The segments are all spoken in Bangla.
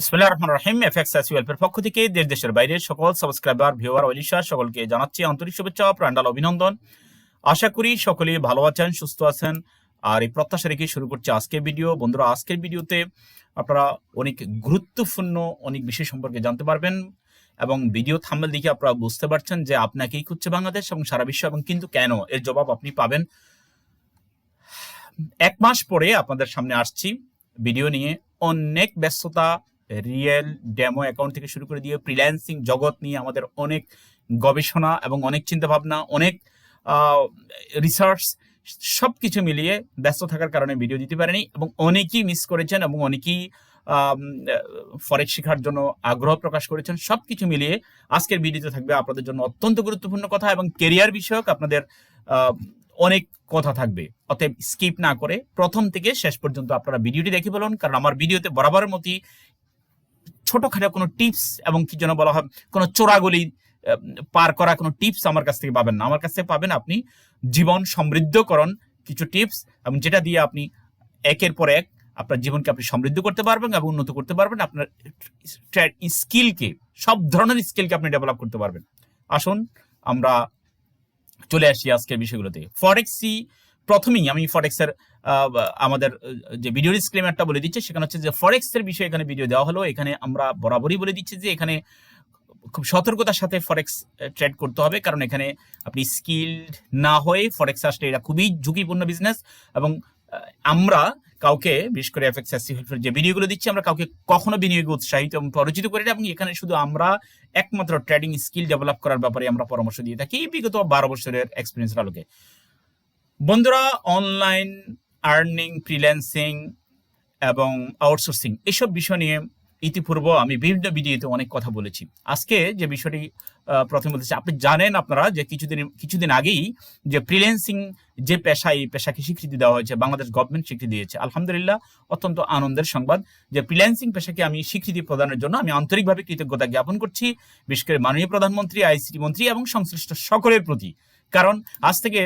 বিসমিল্লাহির রহমানির রহিম, এফএক্স ওয়েলফেয়ার পক্ষ থেকে দেশ দেশের বাইরে সকল সাবস্ক্রাইবার, ভিউয়ার ওলিশা সকলকে জানাচ্ছি আন্তরিক শুভেচ্ছা প্রাণডাল অভিনন্দন। আশা করি সকলে ভালো আছেন, সুস্থ আছেন। আর এই প্রত্যাশা রেখে শুরু করছি আজকের ভিডিও। বন্ধুরা, আজকের ভিডিওতে আপনারা অনেক গুরুত্বপূর্ণ, অনেক বিষয় সম্পর্কে জানতে পারবেন এবং ভিডিও থাম্বেল দেখে আপনারা বুঝতে পারছেন যে আপনাকেই খুঁজছে বাংলাদেশ এবং সারা বিশ্ব এবং কিন্তু কেন এর জবাব আপনি পাবেন। এক মাস পরে আপনাদের সামনে আসছি। ভিডিও নিয়ে অনেক ব্যস্ততা রিয়েল ডেমো অ্যাকাউন্ট থেকে শুরু করে দিয়ে ফ্রিল্যান্সিং জগৎ নিয়ে আমাদের অনেক গবেষণা এবং অনেক চিন্তা ভাবনা অনেক রিসার্চ সব কিছু মিলিয়ে ব্যস্ত থাকার কারণে ভিডিও দিতে পারেনি এবং অনেকেই মিস করেছেন এবং অনেকেই ফরেক্স শেখার জন্য আগ্রহ প্রকাশ করেছেন। সব কিছু মিলিয়ে আজকের ভিডিওতে থাকবে আপনাদের জন্য অত্যন্ত গুরুত্বপূর্ণ কথা এবং কেরিয়ার বিষয়ক আপনাদের অনেক কথা থাকবে। অতএব স্কিপ না করে প্রথম থেকে শেষ পর্যন্ত আপনারা ভিডিওটি দেখে বলুন কারণ আমার ভিডিওতে বরাবরের মতোই ছোটখাটো কোনো টিপস এবং কি যেন বলা হয়, কোনো চোরাগলি পার করা কোনো টিপস আমার কাছ থেকে পাবেন না। আমার কাছ থেকে পাবেন আপনি জীবন সমৃদ্ধকরণ কিছু টিপস এবং যেটা দিয়ে আপনি একের পর এক আপনার জীবনকে আপনি সমৃদ্ধ করতে পারবেন এবং উন্নত করতে পারবেন। আপনার স্কিলকে, সব ধরনের স্কিলকে আপনি ডেভেলপ করতে পারবেন। আসুন, আমরা চলে আসি আজকের বিষয়গুলোতে। ফরেক্সি প্রথমেই আমি ফরেক্সের আমাদের যে ভিডিও ডিসক্লেমারটা বলে দিচ্ছে, সেখানে হচ্ছে যে ফরেক্সের বিষয়ে এখানে ভিডিও দেওয়া হলো। এখানে আমরা বরাবরই বলে দিচ্ছি যে এখানে খুব সতর্কতার সাথে ফরেক্স ট্রেড করতে হবে। কারণ এখানে আপনি স্কিলড না হয়ে ফরেক্স আসলে এটা খুবই ঝুঁকিপূর্ণ বিজনেস এবং আমরা কাউকে, বিশেষ করে এফএক্স যে ভিডিওগুলো দিচ্ছি, আমরা কাউকে কখনো বিনিয়োগে উৎসাহিত এবং পরিচিত করি না। এবং এখানে শুধু আমরা একমাত্র ট্রেডিং স্কিল ডেভেলপ করার ব্যাপারে আমরা পরামর্শ দিয়ে থাকি। বিগত বারো বছরের এক্সপিরিয়েন্সের আলোকে। বন্ধুরা অনলাইন আর্নিং ফ্রিল্যান্সিং এবং আউটসোর্সিং এসব বিষয় নিয়ে ইতিপূর্ব আমি বিভিন্ন ভিডিওতে অনেক কথা বলেছি। আজকে যে বিষয়টি প্রথমে বলতেছি আপনি জানেন আপনারা যে কিছুদিন কিছুদিন আগেই যে ফ্রিল্যান্সিং যে পেশা, এই পেশাকে স্বীকৃতি দেওয়া হয়েছে, বাংলাদেশ গভর্নমেন্ট স্বীকৃতি দিয়েছে। আলহামদুলিল্লাহ, অত্যন্ত আনন্দের সংবাদ যে ফ্রিল্যান্সিং পেশাকে আমি স্বীকৃতি প্রদানের জন্য আমি আন্তরিকভাবে কৃতজ্ঞতা জ্ঞাপন করছি, বিশেষ করে মাননীয় প্রধানমন্ত্রী, আইসিটি মন্ত্রী এবং সংশ্লিষ্ট সকলের প্রতি। কারণ আজ থেকে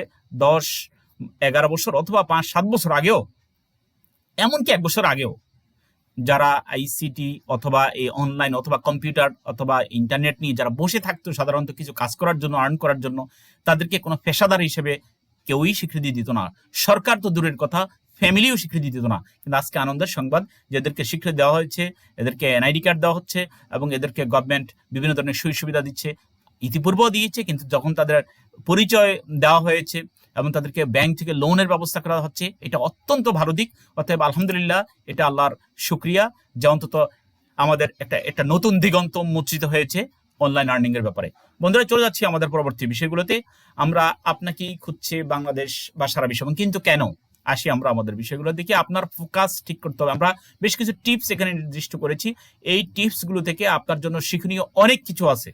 দশ এগারো বছর অথবা পাঁচ, সাত বছর আগেও, এমনকি এক বছর আগেও, যারা আইসিটি অথবা এই অনলাইন অথবা কম্পিউটার অথবা ইন্টারনেট নিয়ে যারা বসে থাকতো সাধারণত কিছু কাজ করার জন্য আর্ন করার জন্য, তাদেরকে কোনো পেশাদার হিসেবে কেউই স্বীকৃতি দিত না। সরকার তো দূরের কথা ফ্যামিলিও স্বীকৃতি দিত না। কিন্তু আজকে আনন্দের সংবাদ যে এদেরকে স্বীকৃতি দেওয়া হয়েছে, এদেরকে এনআইডি কার্ড দেওয়া হচ্ছে এবং এদেরকে গভর্নমেন্ট বিভিন্ন ধরনের সুযোগ সুবিধা দিচ্ছে। ইতিপূর্বেও দিয়েছে, কিন্তু যখন তাদের পরিচয় দেওয়া হয়েছে এবং তাদেরকে ব্যাংক থেকে লোনের ব্যবস্থা করা হচ্ছে, এটা অত্যন্ত ভালো দিক অতএব আলহামদুলিল্লাহ, এটা আল্লাহর শুক্রিয়া যে অন্তত আমাদের একটা একটা নতুন দিগন্ত উন্মোচিত হয়েছে অনলাইন আর্নিং এর ব্যাপারে। বন্ধুরা, চলে যাচ্ছি আমাদের পরবর্তী বিষয়গুলোতে। আমরা আপনাকেই খুঁজছে বাংলাদেশ বা সারা বিশ্ব কিন্তু কেন? আসি আমরা আমাদের বিষয়গুলো দেখে আপনার ফোকাস ঠিক করতে হবে। আমরা বেশ কিছু টিপস এখানে নির্দিষ্ট করেছি। এই টিপসগুলো থেকে আপনার জন্য শিক্ষণীয় অনেক কিছু আছে।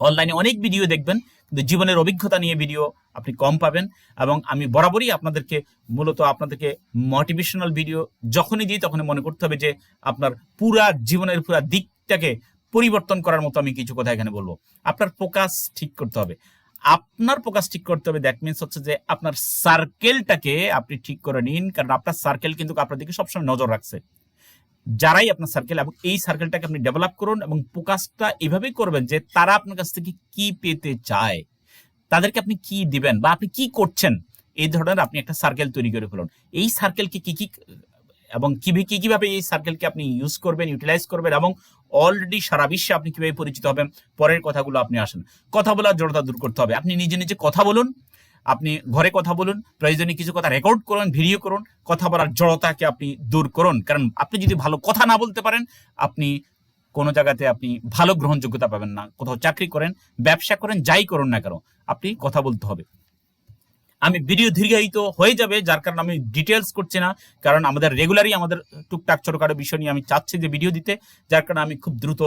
অনলাইনে অনেক ভিডিও দেখবেন, কিন্তু জীবনের অভিজ্ঞতা নিয়ে ভিডিও আপনি কম পাবেন এবং আমি বরাবরই আপনাদেরকে, মূলত আপনাদেরকে মোটিভেশনাল ভিডিও যখনই দিই তখনই মনে করতে হবে যে আপনার পুরা জীবনের পুরা দিকটাকে পরিবর্তন করার মতো আমি কিছু কথা এখানে বলব। আপনার ফোকাস ঠিক করতে হবে। আপনার ফোকাস ঠিক করতে হবে দ্যাট মিনস হচ্ছে যে আপনার সার্কেলটাকে আপনি ঠিক করে নিন, কারণ আপনার সার্কেল কিন্তু আপনার দিকে সবসময় নজর রাখছে। যারাই আপনার সার্কেল এবং এই সার্কেলটাকে আপনি ডেভেলপ করুন এবং ফোকাসটা এভাবেই করবেন যে তারা আপনার কাছ থেকে কি পেতে চায়, তাদেরকে আপনি কি দিবেন বা আপনি কি করছেন, এই ধরনের আপনি একটা সার্কেল তৈরি করে ফেলুন। এই সার্কেলকে কি কি এবং কীভাবে, কি কীভাবে এই সার্কেলকে আপনি ইউজ করবেন ইউটিলাইজ করবেন এবং অলরেডি সারা বিশ্বে আপনি কীভাবে পরিচিত হবেন, পরের কথাগুলো আপনি আসেন। কথা বলার জড়তা দূর করতে হবে। আপনি নিজে নিজে কথা বলুন আপনি ঘরে কথা বলুন, প্রয়োজনে কিছু কথা রেকর্ড করুন ভিডিও করুন, কথা বলার জড়তাকে আপনি দূর করুন। কারণ আপনি যদি ভালো কথা না বলতে পারেন, আপনি কোনো জায়গাতে আপনি ভালো গ্রহণযোগ্যতা পাবেন না। কোথাও চাকরি করেন, ব্যবসা করেন, যাই করুন না কেন, আপনি কথা বলতে হবে। আমি ভিডিও দীর্ঘায়িত হয়ে যাবে, যার কারণে আমি ডিটেলস করছি না, কারণ আমাদের রেগুলারই আমাদের টুকটাক ছোটখাটো বিষয় নিয়ে আমি চাচ্ছি যে ভিডিও দিতে, যার কারণে আমি খুব দ্রুত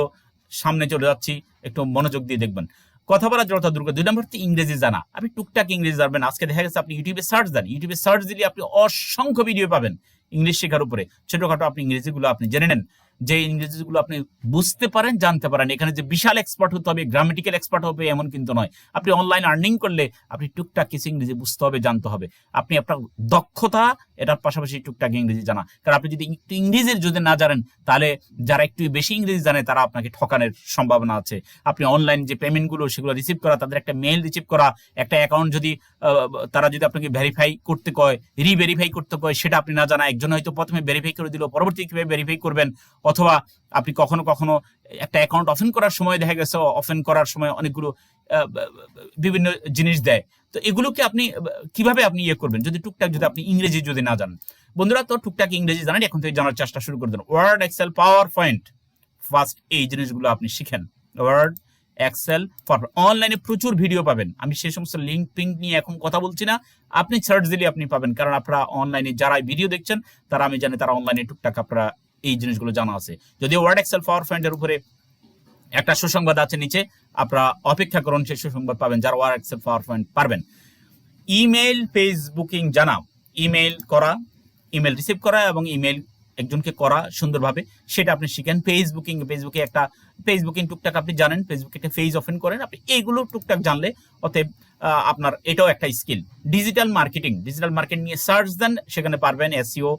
সামনে চলে যাচ্ছি, একটু মনোযোগ দিয়ে দেখবেন। কথা বলার জড়তা দূর দুই নম্বর হচ্ছে ইংরেজি জানা। আপনি টুকটাক ইংরেজি জানবেন। আজকে দেখা গেছে আপনি ইউটিউবে সার্চ দেন ইউটিউবে সার্চ দিলে আপনি অসংখ্য ভিডিও পাবেন ইংলিশ শেখার উপরে। ছোটখাটো আপনি ইংরেজিগুলো আপনি জেনে নেন। যে ইংরেজিগুলো আপনি বুঝতে পারেন, জানতে পারেন। এখানে যে বিশাল এক্সপার্ট হতে হবে গ্রামেটিক্যাল এক্সপার্ট হবে, এমন কিন্তু নয়। আপনি অনলাইন আর্নিং করলে আপনি টুকটাক কিছু ইংরেজি বুঝতে হবে, জানতে হবে। আপনি আপনার দক্ষতা, এটার পাশাপাশি টুকটাক ইংরেজি জানা। কারণ আপনি যদি একটু ইংরেজি যদি না জানেন, তাহলে যারা একটু বেশি ইংরেজি জানে, তারা আপনাকে ঠকানোর সম্ভাবনা আছে। আপনি অনলাইন যে পেমেন্টগুলো সেগুলো রিসিভ করা, তাদের একটা মেল রিসিভ করা, একটা অ্যাকাউন্ট যদি তারা যদি আপনাকে ভেরিফাই করতে কয় রিভেরিফাই করতে কয়, সেটা আপনি না জানা, একজন হয়তো প্রথমে ভেরিফাই করে দিল পরবর্তী কীভাবে ভেরিফাই করবেন অথবা আপনি কখনো কখনো একটা অ্যাকাউন্ট ওপেন করার সময় দেখা গেছে ওপেন করার সময় অনেকগুলো বিভিন্ন জিনিস দেয়। তো এগুলোকে আপনি কীভাবে আপনি ইয়ে করবেন? যদি টুকটাক যদি আপনি ইংরেজি যদি না জানেন। বন্ধুরা, তো টুকটাক ইংরেজি জানেন, এখন থেকে জানার চেষ্টা শুরু করে দেন। Word excel power point first এই জিনিসগুলো আপনি শিখেন। ওয়ার্ড এক্সেল অনলাইনে প্রচুর ভিডিও পাবেন। আমি সেই সমস্ত লিঙ্ক পিঙ্ক নিয়ে এখন কথা বলছি না। আপনি সার্চ দিলে আপনি পাবেন। কারণ আপনারা অনলাইনে যারা ভিডিও দেখছেন, তারা আমি জানি তারা অনলাইনে টুকটাক আপনারা এই জিনিসগুলো জানা আছে। যদি ওয়ার্ড এক্সেল পাওয়ার পয়েন্টের উপরে একটা সুসংবাদ আছে নিচে, আপনারা অপেক্ষা করুন, সেই সুসংবাদ পাবেন, যারা ওয়ার্ড এক্সেল পাওয়ার পয়েন্ট পারবেন। ইমেল পেজ বুকিং জানা ইমেল করা ইমেল রিসিভ করা এবং ইমেল একজনকে করা সুন্দরভাবে, সেটা আপনি শিখেন। ফেসবুকিং ফেসবুকে একটা ফেসবুকিং টুকটাক আপনি জানেন ফেসবুকে একটা ফেজ ওপেন করেন, আপনি এইগুলো টুকটাক জানলে অতএব আপনার এটাও একটা skill digital marketing digital market নিয়ে সার্চ দেন, সেখানে পারবেন এসিও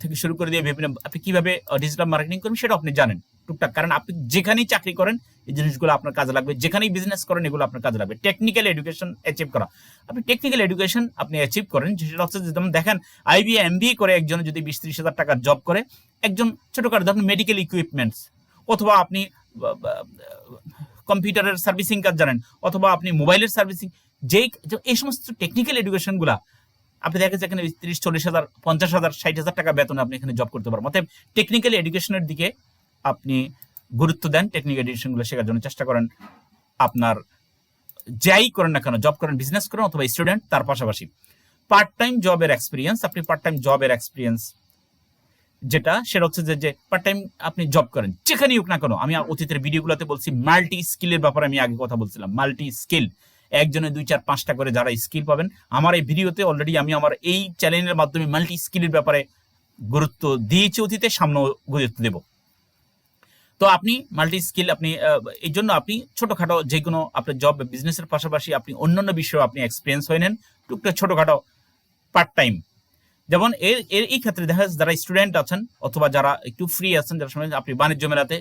থেকে শুরু করে দিয়ে বিভিন্ন, আপনি কীভাবে ডিজিটাল মার্কেটিং করবেন সেটা আপনি জানেন টুকটাক। কারণ আপনি যেখানেই চাকরি করেন, এই জিনিসগুলো আপনার কাজে লাগবে। যেখানেই বিজনেস করেন, এগুলো আপনার কাজে লাগবে। টেকনিক্যাল এডুকেশন অ্যাচিভ করা। আপনি টেকনিক্যাল এডুকেশন আপনি অ্যাচিভ করেন, সেটা হচ্ছে যেমন দেখেন আইবিএ এমবিএ করে একজন যদি বিশ ত্রিশ হাজার টাকার জব করে, একজন ছোটখাটো ধরুন মেডিকেল ইকুইপমেন্টস অথবা আপনি কম্পিউটারের সার্ভিসিং কাজ জানেন, অথবা আপনি মোবাইলের সার্ভিসিং যেই এই সমস্ত টেকনিক্যাল এডুকেশনগুলা আপনি দেখা যাচ্ছে এখানে তিরিশ, চল্লিশ হাজার, পঞ্চাশ হাজার, ষাট হাজার টাকা বেতনে আপনি এখানে জব করতে পারবেন অতএব টেকনিক্যাল এডুকেশনের দিকে আপনি গুরুত্ব দেন। টেকনিক্যাল এডুকেশনগুলো শেখার জন্য চেষ্টা করেন। আপনার যাই করেন না কেন জব করেন বিজনেস করেন অথবা স্টুডেন্ট তার পাশাপাশি পার্ট টাইম জবের এক্সপিরিয়েন্স আপনি পার্ট টাইম জবের এক্সপিরিয়েন্স যেটা, সেটা হচ্ছে যে যে পার্ট টাইম আপনি জব করেন, যেখানেই হোক না কেন। আমি অতীতের ভিডিওগুলোতে বলছি মাল্টি স্কিলের ব্যাপারে আমি আগে কথা বলছিলাম। মাল্টি স্কিল একজনে দুই চার পাঁচটা করে যারা স্কিল পাবেন। আমার এই ভিডিওতে অলরেডি আমি আমার এই চ্যানেলের মাধ্যমে মাল্টি স্কিলের ব্যাপারে গুরুত্ব দিয়েছি অতীতে, সামনেও গুরুত্ব দেব। তো আপনি মাল্টি স্কিল আপনি এই জন্য আপনি ছোটখাটো যে কোনো আপনার জব বিজনেসের পাশাপাশি আপনি অন্যান্য বিষয়েও আপনি এক্সপিরিয়েন্স হয়ে নেন, টুকটাক ছোটখাটো পার্ট টাইম যেমন এর এর এই ক্ষেত্রে দেখা যাচ্ছে যারা স্টুডেন্ট আছেন অথবা যারা একটু ফ্রি আছেন, যারা আপনি বাণিজ্য মেলাতে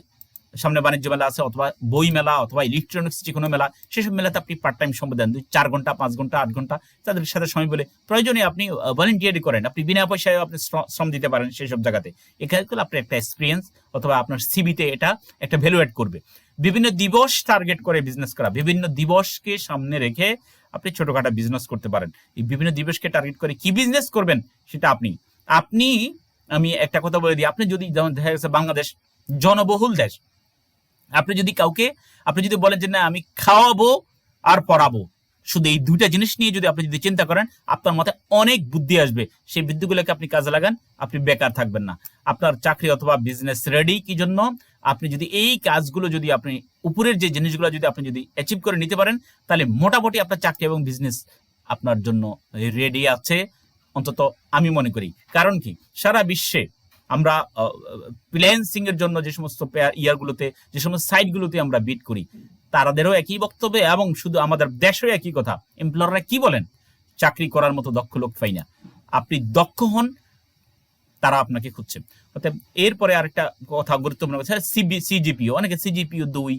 সামনে বাণিজ্য মেলা আছে অথবা বই মেলা অথবা ইলেকট্রনিক্স যে কোনো মেলা, সেসব মেলাতে আপনি পার্ট টাইম সময় দেন। দুই, চার ঘণ্টা, পাঁচ ঘণ্টা, আট ঘণ্টা, তাদের সাথে সময় বলে প্রয়োজনে আপনি ভলেন্টিয়ারি করেন। আপনি বিনা পয়সায় আপনি শ্রম দিতে পারেন সেই সব জায়গাতে। এখানে আপনার একটা এক্সপিরিয়েন্স অথবা আপনার সিবিতে এটা একটা ভ্যালু অ্যাড করবে। বিভিন্ন দিবস টার্গেট করে বিজনেস করা। বিভিন্ন দিবসকে সামনে রেখে আপনি ছোটখাটো বিজনেস করতে পারেন। এই বিভিন্ন দিবসকে টার্গেট করে কি বিজনেস করবেন সেটা আপনি। আপনি, আমি একটা কথা বলে দিই, আপনি যদি যেমন দেখা গেছে বাংলাদেশ, জনবহুল দেশ আপনি যদি কাউকে, আপনি যদি বলেন যে, না, আমি খাওয়াবো আর পড়াবো। শুধু এই দুইটা জিনিস নিয়ে যদি আপনি যদি চিন্তা করেন, আপনার মাথায় অনেক বুদ্ধি আসবে। সেই বুদ্ধিগুলোকে আপনি কাজে লাগান, আপনি বেকার থাকবেন না। আপনার চাকরি অথবা বিজনেস রেডি কি জন্য? আপনি যদি এই কাজগুলো যদি আপনি, উপরের যে জিনিসগুলো যদি আপনি যদি অ্যাচিভ করে নিতে পারেন, তাহলে মোটামুটি আপনার চাকরি এবং বিজনেস আপনার জন্য রেডি আছে। অন্তত আমি মনে করি। কারণ কি? সারা বিশ্বে আমরা ফ্রিল্যান্সিং এর জন্য যে সমস্ত ইয়ারগুলোতে, যে সমস্ত সাইটগুলোতে আমরা বিট করি তাদেরও একই বক্তব্য এবং শুধু আমাদের দেশেও একই কথা। এমপ্লয়াররা কি বলেন? চাকরি করার মতো দক্ষ লোক পাই না। আপনি দক্ষ হন, তারা আপনাকে খুঁজছে। অর্থাৎ এরপরে আরেকটা কথা গুরুত্বপূর্ণ কথা সিবি সিজিপিও অনেকে সিজিপিও দুই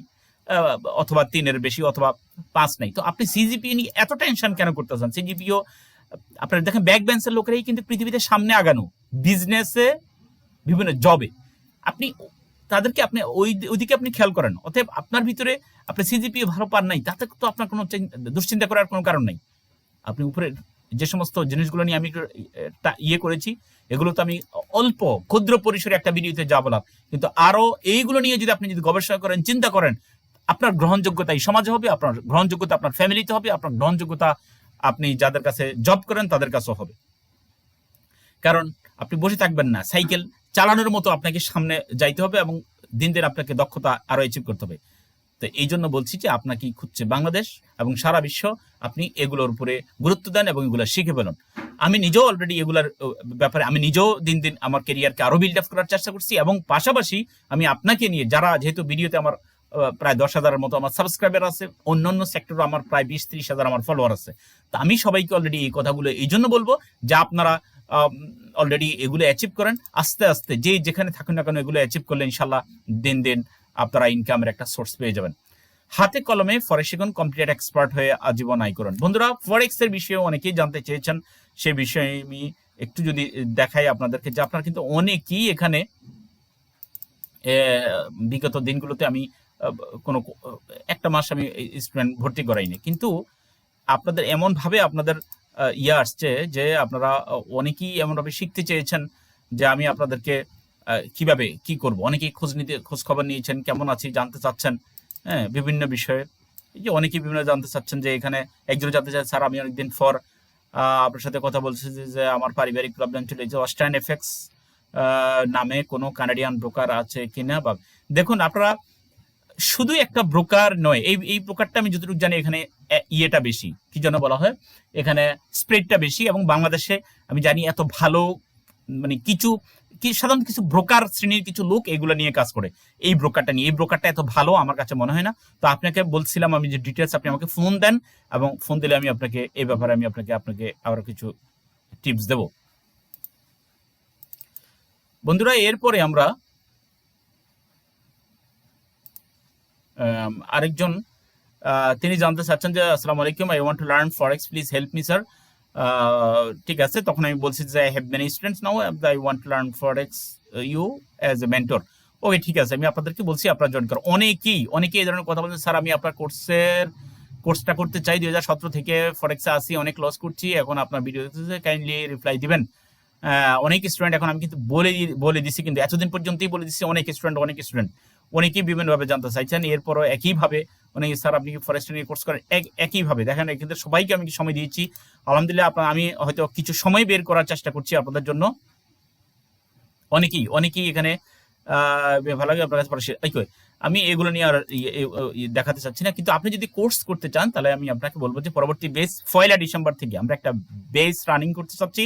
অথবা তিনের বেশি, অথবা পাঁচ নাই। তো আপনি সিজিপিও নিয়ে এত টেনশন কেন করতেছেন? সিজিপিও আপনার দেখেন ব্যাক বেঞ্চের লোকেরাই কিন্তু পৃথিবীতে সামনে আগানো। বিজনেসে বিভিন্ন জবে আপনি তাদেরকে আপনি ওই ওইদিকে আপনি খেয়াল করেন। অতএব আপনার ভিতরে আপনি সিজিপিও ভালো পান নাই, তাতে তো আপনার কোনো চিন- দুশ্চিন্তা করার কোনো কারণ নাই। আপনি উপরে যে সমস্ত জিনিসগুলো নিয়ে আমি ইয়ে করেছি, এগুলো তো আমি অল্প, ক্ষুদ্র পরিসরে একটা ভিডিওতে যা বললাম। কিন্তু আরও এইগুলো নিয়ে যদি আপনি যদি গবেষণা করেন, চিন্তা করেন, আপনার গ্রহণযোগ্যতা এই সমাজে হবে, আপনার গ্রহণযোগ্যতা আপনার ফ্যামিলিতে হবে, আপনার গ্রহণযোগ্যতা আপনি যাদের কাছে জব করেন, তাদের কাছেও হবে। কারণ আপনি বসে থাকবেন না সাইকেল চালানোর মতো আপনাকে সামনে যাইতে হবে এবং দিন দিন আপনাকে দক্ষতা আরও অ্যাচিভ করতে হবে। তো এই জন্য বলছি যে আপনাকে খুঁজছে বাংলাদেশ এবং সারা বিশ্ব আপনি এগুলোর উপরে গুরুত্ব দেন এবং এগুলো শিখে ফেলুন। আমি নিজেও অলরেডি এগুলার ব্যাপারে আমি নিজেও দিন দিন আমার কেরিয়ারকে আরও বিল্ড আপ করার চেষ্টা করছি এবং পাশাপাশি আমি আপনাকে নিয়ে যারা যেহেতু ভিডিওতে আমার প্রায় দশ হাজারের মতো আমার সাবস্ক্রাইবার আছে অন্য অন্য সেক্টরে আমার প্রায় বিশ ত্রিশ হাজার আমার ফলোয়ার আছে। তো আমি সবাইকে অলরেডি এই কথাগুলো এই জন্য বলব যে আপনারা অলরেডি এগুলো অ্যাচিভ করেন, আস্তে আস্তে যে যেখানে থাকুন না কেন এগুলো অ্যাচিভ করলে ইনশাল্লাহ দিন দিন আপনারা ইনকামের একটা সোর্স পেয়ে যাবেন। হাতে কলমে ফরেক্স শিখুন কমপ্লিট এক্সপার্ট হয়ে আজীবন আয় করুন। বন্ধুরা ফরেক্স এর বিষয়ে অনেকেই জানতে চেয়েছেন সেই বিষয়ে আমি একটু যদি দেখাই আপনাদেরকে যে আপনারা কিন্তু অনেকেই এখানে বিগত দিনগুলোতে আমি কোনো, একটা মাস আমি স্টুডেন্ট ভর্তি করাইনি। কিন্তু আপনাদের এমন ভাবে আপনাদের ইয়ে আসছে যে আপনারা অনেকেই এমনভাবে শিখতে চেয়েছেন যে আমি আপনাদেরকে কীভাবে কি করব। অনেকেই খোঁজ নিতে খোঁজ খবর নিয়েছেন কেমন আছি জানতে চাচ্ছেন হ্যাঁ বিভিন্ন বিষয়ে। যে অনেকেই বিভিন্ন জানতে চাচ্ছেন যে এখানে একজন জানতে চান স্যার আমি অনেকদিন আহ, আপনার সাথে কথা বলছি যে আমার পারিবারিক প্রবলেম ছিল। যে অস্টাইন এফেক্টস নামে কোনো কানাডিয়ান ব্রোকার আছে কিনা বা দেখুন আপনারা শুধু একটা ব্রোকার নয় এই এই ব্রোকারটা আমি যতটুকু জানি এখানে ইয়েটা বেশি। কি জন্য বলা হয়? এখানে স্প্রেডটা বেশি এবং বাংলাদেশে আমি জানি এত ভালো মানে কিছু কি সাধারণত কিছু ব্রোকার শ্রেণির কিছু লোক এগুলো নিয়ে কাজ করে। এই ব্রোকারটা নিয়ে। এই ব্রোকারটা এত ভালো আমার কাছে মনে হয় না। তো আপনাকে বলছিলাম আমি যে ডিটেলস আপনি আমাকে ফোন দেন এবং ফোন দিলে আমি আপনাকে এই ব্যাপারে আমি আপনাকে আপনাকে আরও কিছু টিপস দেব। বন্ধুরা এরপরে আমরা আম, আরেকজন তিনি জানতে চাচ্ছেন যে, আসসালামু আলাইকুম I want to learn forex please help me sir ঠিক আছে, তখন আমি বলছি যে I have many students now I want to learn forex you as a mentor okay ঠিক আছে, আমি আপনাদেরকে বলছি, আপনারা জয়েন করো। অনেকেই অনেকেই এই ধরনের কথা বলছেন স্যার, আমি আপনার কোর্সের কোর্সটা করতে চাই, দুই হাজার সতেরো থেকে ফরেক্সে আসি, অনেক লস করছি, এখন আপনার ভিডিও দেখতেছে কাইন্ডলি রিপ্লাই দিবেন। অনেক স্টুডেন্ট এখন আমি কিন্তু বলে বলে দিছি, কিন্তু এতদিন পর্যন্তই বলে দিচ্ছি অনেক স্টুডেন্ট অনেক স্টুডেন্ট অনেকেই বিভিন্নভাবে জানতে চাইছেন, এরপরও একইভাবে অনেক স্যার আপনি কি ফরেস্ট নিয়ে কোর্স করেন? এক- একইভাবে। দেখেন কিন্তু সবাইকে আমি সময় দিয়েছি? আলহামদুলিল্লাহ আপনার, আমি হয়তো কিছু সময় বের করার চেষ্টা করছি আপনাদের জন্য। অনেকেই অনেকেই এখানে ভালো লাগে আপনার কাছে আমি এগুলো নিয়ে আর দেখাতে চাচ্ছি না। কিন্তু আপনি যদি কোর্স করতে চান, তাহলে আমি আপনাকে বলব যে পরবর্তী বেস পয়লা ডিসেম্বর থেকে আমরা একটা বেস রানিং করতে চাচ্ছি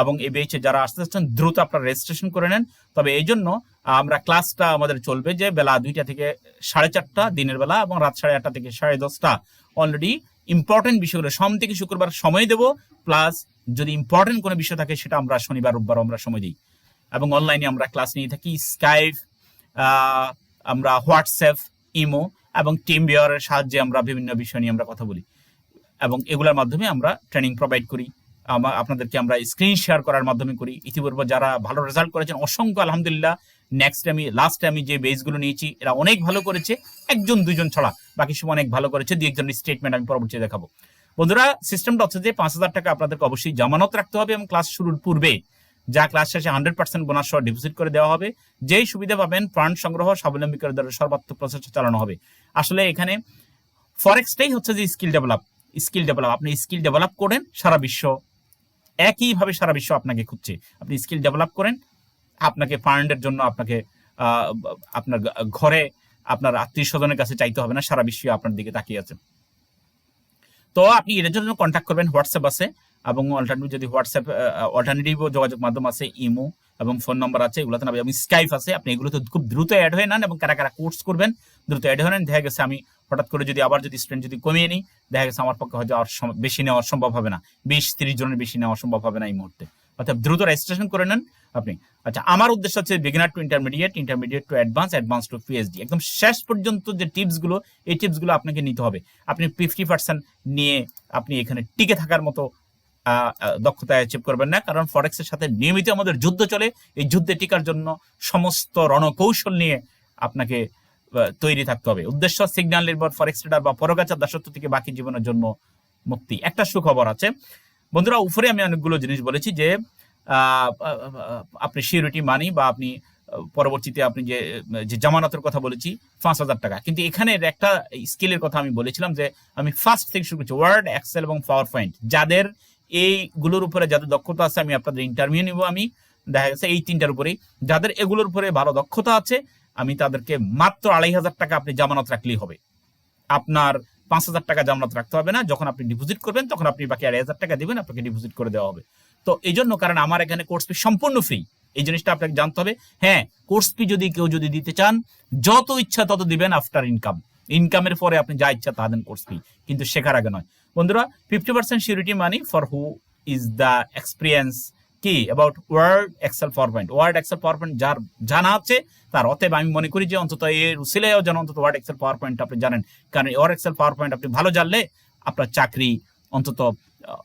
এবং এই বেচে যারা আসতে চাচ্ছেন, দ্রুত আপনারা রেজিস্ট্রেশন করে নেন। তবে এই জন্য আমরা ক্লাসটা আমাদের চলবে যে বেলা দুইটা থেকে সাড়ে চারটা দিনের বেলা এবং রাত সাড়ে আটটা থেকে সাড়ে দশটা। অলরেডি ইম্পর্টেন্ট বিষয়গুলো, সোম থেকে শুক্রবার সময় দেব প্লাস যদি ইম্পর্টেন্ট কোনো বিষয় থাকে সেটা আমরা শনিবার রোববার আমরা সময় দিই। এবং অনলাইনে আমরা ক্লাস নিয়ে থাকি স্কাইপ আমরা হোয়াটসঅ্যাপ ইমো এবং টিম বিয়ারের সাহায্যে আমরা বিভিন্ন বিষয় নিয়ে আমরা কথা বলি। এবং এগুলোর মাধ্যমে আমরা ট্রেনিং প্রোভাইড করি। আপনাদেরকে আমরা স্ক্রিন শেয়ার করার মাধ্যমে করি। ইতিপূর্বে যারা ভালো রেজাল্ট করেছেন, অসংখ্য আলহামদুলিল্লাহ। নেক্সট আমি লাস্ট আমি যে বেসগুলো নিয়েছি, এরা অনেক ভালো করেছে। একজন, দুইজন ছাড়া। বাকি সময় অনেক ভালো করেছে। দুই একজনের স্টেটমেন্ট আমি পরবর্তীতে দেখাবো। বন্ধুরা সিস্টেমটা হচ্ছে যে পাঁচ হাজার টাকা আপনাদেরকে অবশ্যই জামানত রাখতে হবে এবং ক্লাস শুরুর পূর্বে যা ক্লাস শেষে হান্ড্রেড পার্সেন্ট বোনাস সহ ডিপোজিট করে দেওয়া হবে। যেই সুবিধা পাবেন ফান্ড সংগ্রহ, স্বাবলম্বী করে দ্বারা সর্বাত্মক প্রচেষ্টা চালানো হবে। আসলে এখানে ফরেক্সটাই হচ্ছে যে স্কিল ডেভেলপ স্কিল ডেভেলপ আপনি স্কিল ডেভেলপ করেন, সারা বিশ্ব একইভাবে সারা বিশ্ব আপনাকে খুঁজছে। আপনি স্কিল ডেভেলপ করেন, আপনাকে ফান্ডের জন্য আপনাকে আপনার ঘরে আপনার আত্মীয় স্বজনের কাছে চাইতে হবে না, সারা বিশ্ব আপনার দিকে তাকিয়ে আছে। তো আপনি এটার জন্য কন্ট্যাক্ট করবেন হোয়াটসঅ্যাপ আছে এবং অল্টারনেটিভ যদি হোয়াটসঅ্যাপ অল্টারনেটিভ যোগাযোগ মাধ্যম আছে ইমো এবং ফোন নাম্বার আছে, এগুলোতে না এবং স্কাইপ আছে। আপনি এগুলোতে খুব দ্রুত অ্যাড হয়ে নেন এবং কারা কারা কোর্স করবেন, দ্রুত অ্যাড হয়ে নেন। দেখা গেছে আমি হঠাৎ করে যদি আবার যদি স্টুডেন্ট যদি কমিয়ে নিই, দেখা গেছে আমার পক্ষে হয়তো আর বেশি নেওয়া সম্ভব হবে না। বিশ, তিরিশ জনের বেশি নেওয়া সম্ভব হবে না এই মুহূর্তে। অর্থাৎ দ্রুত রেজিস্ট্রেশন করে নেন আপনি। আচ্ছা আমার উদ্দেশ্য হচ্ছে beginner to intermediate intermediate to advance advance to PhD একদম শেষ পর্যন্ত যে টিপসগুলো এই টিপসগুলো আপনাকে নিতে হবে। আপনি ফিফটি পার্সেন্ট নিয়ে আপনি এখানে টিকে থাকার মতো দক্ষতা অ্যাচিভ করবেন না। কারণ ফরেক্সের সাথে নিয়মিত আমাদের যুদ্ধ চলে। এই যুদ্ধে টিকার জন্য সমস্ত রণকৌশল নিয়ে আপনাকে তৈরি থাকতে হবে। উদ্দেশ্য সিগন্যাল নির্ভর ফরেক্স ট্রেডার বা পরগাছার দাসত্ব থেকে বাকি জীবনের জন্য মুক্তি। একটা সুখবর আছে। বন্ধুরা, উপরে আমি অনেকগুলো জিনিস বলেছি যে আপনি সিউরিটি মানি বা আপনি পরবর্তীতে আপনি যে যে জামানতের কথা বলেছি, পাঁচ হাজার টাকা। কিন্তু এখানে একটা স্কিলের কথা আমি বলেছিলাম যে, আমি ফার্স্ট থেকে শুরু করছি। ওয়ার্ড এক্সেল এবং পাওয়ার পয়েন্ট যাদের এইগুলোর উপরে যাদের দক্ষতা আছে, আমি আপনাদের ইন্টারভিউ নিব আমি। দেখা গেছে এই তিনটার উপরেই। যাদের এগুলোর উপরে ভালো দক্ষতা আছে আমি তাদেরকে মাত্র আড়াই হাজার টাকা আপনি জামানত রাখলেই হবে। আপনার পাঁচ হাজার টাকা জামানত রাখতে হবে না। যখন আপনি ডিপোজিট করবেন, তখন আপনি বাকি আড়াই হাজার টাকা দিবেন, আপনাকে ডিপোজিট করে দেওয়া হবে। তো এই জন্য কারণ আমার এখানে কোর্স ফি সম্পূর্ণ ফ্রি এই জিনিসটা আপনাকে জানতে হবে। হ্যাঁ কোর্স ফি যদি কেউ যদি দিতে চান, যত ইচ্ছা তত দিবেন আফটার ইনকাম ইনকামের পরে আপনি যা ইচ্ছা তা দেন কোর্স ফি কিন্তু শেখার আগে নয়। বন্ধুরা fifty percent security money for who is the experience কি about word excel power point word excel power point যার জানা আছে, তার অতএব আমি মনে করি যে অন্তত এর উসিলেও যেন অন্তত ওয়ার্ড এক্সেল পাওয়ার পয়েন্ট আপনি জানেন। কারণ ওয়ার্ড এক্সেল পাওয়ার পয়েন্ট আপনি ভালো জানলে আপনার চাকরি অন্তত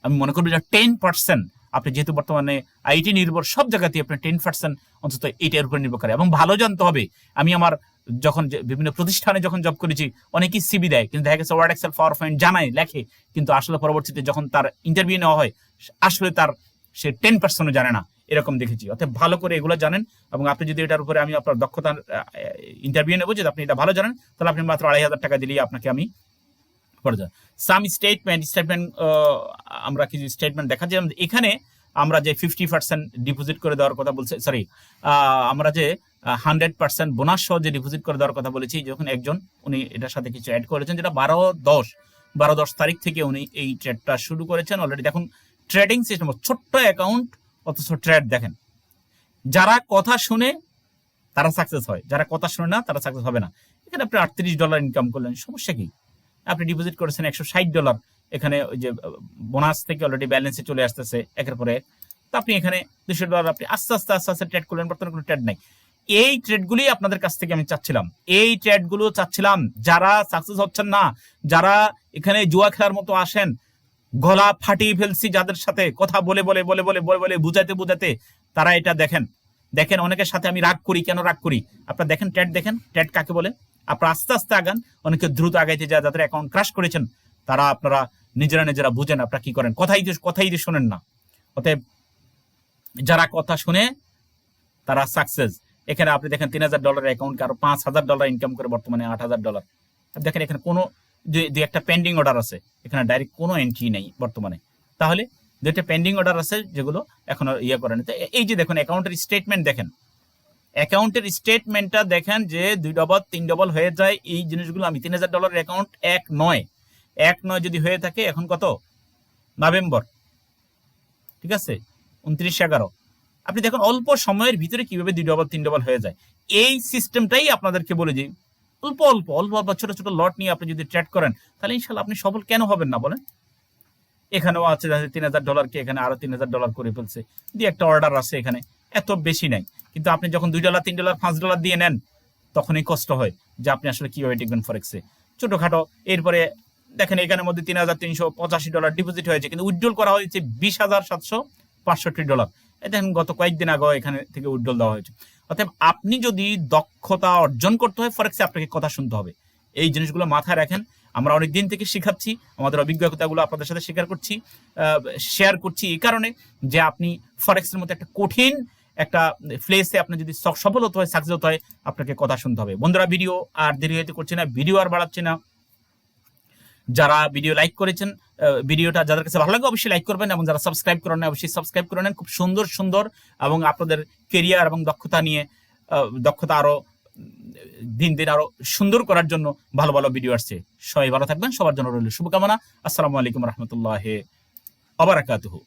আমি মনে করি যে টেন পার্সেন্ট আপনি যেহেতু বর্তমানে আইটি নির্ভর, সব জায়গাতেই আপনি টেন পার্সেন্ট অন্তত এইটার উপর নির্ভর করে এবং ভালো জানতে হবে, আমি আমার যখন বিভিন্ন প্রতিষ্ঠানে যখন জব করেছি, অনেকেই সিবি দেয়, কিন্তু দেখা গেছে ওয়ার্ড এক্সেল পাওয়ার পয়েন্ট জানায়, লেখে, কিন্তু আসলে পরবর্তীতে যখন তার ইন্টারভিউ নেওয়া হয়, আসলে তার সে টেন পার্সেন্টও জানে না, এরকম দেখেছি। অর্থাৎ ভালো করে এগুলো জানেন এবং আপনি যদি এটার উপরে আমি আপনার দক্ষতার ইন্টারভিউ নেব যে আপনি এটা ভালো জানেন, তাহলে আপনি মাত্র আড়াই হাজার টাকা দিলেই আপনাকে আমি সাম স্টেটমেন্ট স্টেটমেন্ট আমরা কিছু স্টেটমেন্ট দেখা যায় এখানে আমরা যে ফিফটি পার্সেন্ট ডিপোজিট করে দেওয়ার কথা বলছি সরি আমরা যে হান্ড্রেড পার্সেন্ট বোনাস সহ যে ডিপোজিট করে দেওয়ার কথা বলেছি, যখন একজন উনি এটার সাথে কিছু অ্যাড করেছেন, যেটা বারো দশ বারো দশ তারিখ থেকে উনি এই ট্রেডটা শুরু করেছেন। অলরেডি দেখুন ট্রেডিং সিস্টেম ছোট্ট অ্যাকাউন্ট অথচ ট্রেড দেখেন। যারা কথা শুনে, তারা সাকসেস হয়। যারা কথা শুনে না, তারা সাকসেস হবে না। এখানে আপনি আটত্রিশ ডলার ইনকাম করলেন, সমস্যা কি? আপনি ডিপোজিট করেছেন একশো ষাট ডলার এখানে ওই যে বোনাস থেকে অলরেডি ব্যালেন্সে চলে আসতেছে, একের পরে তো আপনি এখানে দুশো ডলার আপনি আস্তে আস্তে আস্তে আস্তে ট্রেড করলেন, বর্তমানে কোনো ট্রেড নাই। এই ট্রেডগুলি আপনাদের কাছ থেকে আমি চাচ্ছিলাম। এই ট্রেডগুলো চাচ্ছিলাম যারা সাকসেস হচ্ছেন না, যারা এখানে জুয়া খেলার মতো আসেন গলা ফাটিয়ে ফেলছি যাদের সাথে কথা বলে বলে বলে বলে বলে বলে বুঝাতে বুঝাতে তারা এটা দেখেন। দেখেন অনেকের সাথে আমি রাগ করি, কেন রাগ করি? আপনারা দেখেন ট্যাট দেখেন ট্যাট কাকে বলে? আপনারা আস্তে আস্তে আগান, অনেকে দ্রুত আগাইতে যায়, যাদের অ্যাকাউন্ট ক্রাশ করেছেন, তারা আপনারা নিজেরা নিজেরা বুঝেন আপনারা কি করেন। কথাই কথাই শোনেন না। অতএব যারা কথা শুনে, তারা সাকসেস এখানে আপনি দেখেন, তিন হাজার ডলার অ্যাকাউন্ট আরও পাঁচ হাজার ডলার ইনকাম করে বর্তমানে আট হাজার ডলার দেখেন, এখানে কোনো যে একটা পেন্ডিং অর্ডার আছে, এখানে ডাইরেক্ট কোনো এন্ট্রি নেই বর্তমানে। তাহলে দুইটা পেন্ডিং অর্ডার আছে, যেগুলো এখনও ইয়ে করেন। এই যে দেখুন অ্যাকাউন্টের স্টেটমেন্ট দেখেন। অ্যাকাউন্টের স্টেটমেন্টটা দেখেন যে, দুই ডবল তিন ডবল হয়ে যায় এই জিনিসগুলো। আমি তিন হাজার ডলারের অ্যাকাউন্ট এক নয়। এক নয় যদি হয়ে থাকে, এখন কত? নভেম্বর। ঠিক আছে? উনত্রিশ এগারো। আপনি দেখুন, অল্প সময়ের ভিতরে কীভাবে দুই ডবল তিন ডবল হয়ে যায়। এই সিস্টেমটাই আপনাদেরকে বলে যে অল্প অল্প অল্প অল্প ছোট ছোট লট নিয়ে আপনি যদি ট্রেড করেন, তাহলে ইনশাল্লাহ আপনি সফল কেন হবেন না বলেন? এখানেও আছে তিন হাজার ডলারকে এখানে আরও তিন হাজার ডলার করে ফেলছে। দিয়ে একটা অর্ডার আছে এখানে, এত বেশি নাই। কিন্তু আপনি যখন দুই ডলার তিন ডলার পাঁচ ডলার দিয়ে নেন, তখনই কষ্ট হয় যে আপনি আসলে কীভাবে টিকবেন ফরেক্সে ছোটখাটো, এরপরে দেখেন এখানের মধ্যে তিন হাজার তিনশো পঁচাশি ডলার ডিপোজিট হয়েছে, কিন্তু উইথড্রল করা হয়েছে বিশ হাজার সাতশো পাঁচষট্টি ডলার দেখেন গত কয়েকদিন আগে এখানে থেকে উইথড্রল দেওয়া হয়েছে। অতএব আপনি যদি দক্ষতা অর্জন করতে হয় ফরেক্সে আপনাকে কথা শুনতে হবে। এই জিনিসগুলো মাথায় রাখেন। আমরা অনেক দিন থেকে শিখাচ্ছি, আমাদের অভিজ্ঞতাগুলো আপনাদের সাথে শেয়ার করছি শেয়ার করছি এই কারণে যে আপনি ফরেক্সের মতো একটা কঠিন একটা প্লেসে আপনি যদি সফল হতে হয় সাকসেস হতে হয়, আপনাকে কথা শুনতে হবে। বন্ধুরা ভিডিও আর দেরি হতে করছে না ভিডিও আর বাড়াচ্ছে না। যারা ভিডিও লাইক করেছেন ভিডিওটা যাদের কাছে ভালো লাগে অবশ্যই লাইক করবেন এবং যারা সাবস্ক্রাইব করেন অবশ্যই সাবস্ক্রাইব করে নেন। খুব সুন্দর সুন্দর এবং আপনাদের কেরিয়ার এবং দক্ষতা নিয়ে দক্ষতা আরও দিন দিন আরও সুন্দর করার জন্য ভালো ভালো ভিডিও আসছে। সবাই ভালো থাকবেন, সবার জন্য রইল শুভকামনা। আসসালামু আলাইকুম রহমতুল্লাহ আবরাকাতুহু